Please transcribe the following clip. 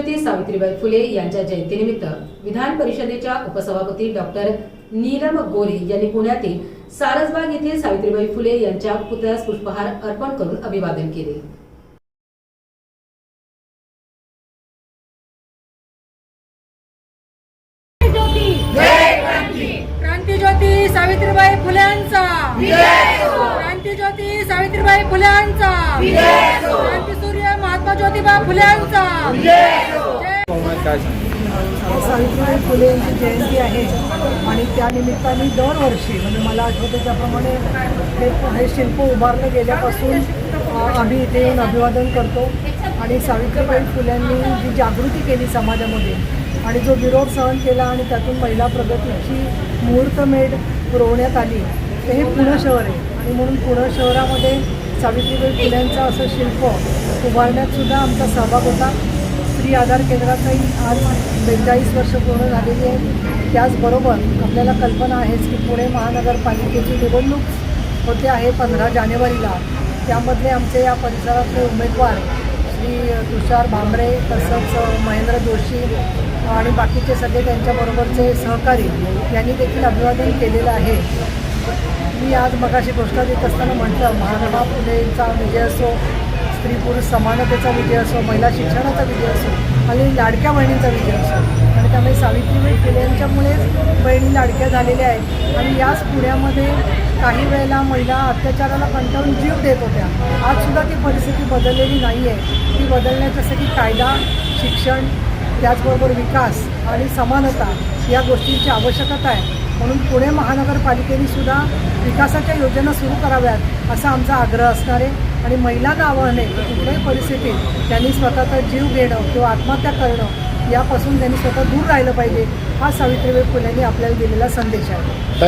क्रांतीज्योती सावित्रीबाई फुले यांच्या जयंतीनिमित्त विधान परिषदेच्या उपसभापती डॉक्टर नीलम गोरे यांनी पुण्यातील सारसबाग येथे सावित्रीबाई फुले यांच्या पुतळ्यास पुष्पहार अर्पण करून अभिवादन केले. क्रांतीज्योती सावित्रीबाई फुल्यांचा. क्रांतीज्योती सावित्रीबाई फुल्यांचा. ज्योतिबा काय सांगता सावित्रीबाई फुले यांची जयंती आहे आणि त्या निमित्ताने दरवर्षी म्हणजे मला आठवतं त्याप्रमाणे हे शिल्प उभारलं गेल्यापासून आम्ही इथे येऊन अभिवादन करतो. आणि सावित्रीबाई फुल्यांनी जी जागृती केली समाजामध्ये आणि जो विरोध सहन केला आणि त्यातून महिला प्रगतीची मुहूर्तमेढ पुरवण्यात आली तर हे पुणे शहर आहे. आणि म्हणून पुणे शहरामध्ये सावित्रीबाई फुल्यांचं असं शिल्प उभारण्यातसुद्धा आमचा सहभाग होता. स्त्री आधार केंद्राचाही आज बेचाळीस वर्ष पूर्ण झालेली आहे. त्याचबरोबर आपल्याला कल्पना आहेच की पुणे महानगरपालिकेची निवडणूक होते आहे पंधरा जानेवारीला. त्यामधले आमचे या परिसरातले उमेदवार श्री तुषार भांबरे तसंच महेंद्र जोशी आणि बाकीचे सगळे त्यांच्याबरोबरचे सहकारी यांनी देखील अभिवादन केलेलं आहे. मी आज मगाशी घोषणा देत असताना म्हटलं महात्मा फुलेंचा विजय असो स्त्री पुरुष समानतेचा विजय असो महिला शिक्षणाचा विजय असो आणि लाडक्या बहिणींचा विजय असो. आणि त्यामुळे सावित्रीबाई फुले यांच्यामुळेच बहिणी लाडक्या झालेल्या आहेत. आणि याच पुण्यामध्ये काही वेळेला महिला अत्याचाराला कंटाळून जीव देत होत्या. आजसुद्धा ती परिस्थिती बदललेली नाही आहे. ती बदलण्याच्यासाठी कायदा शिक्षण त्याचबरोबर विकास आणि समानता या गोष्टींची आवश्यकता आहे. म्हणून पुणे महानगरपालिकेने सुद्धा विकासाच्या योजना सुरू कराव्यात असा आमचा आग्रह असणार आहे आणि महिलांना आव्हान आहे की कुठल्याही परिस्थितीत त्यांनी स्वतःचा जीव घेणं किंवा आत्महत्या करणं यापासून त्यांनी स्वतः दूर राहिलं पाहिजे हा सावित्रीबाई फुलेंनी आपल्याला दिलेला संदेश आहे.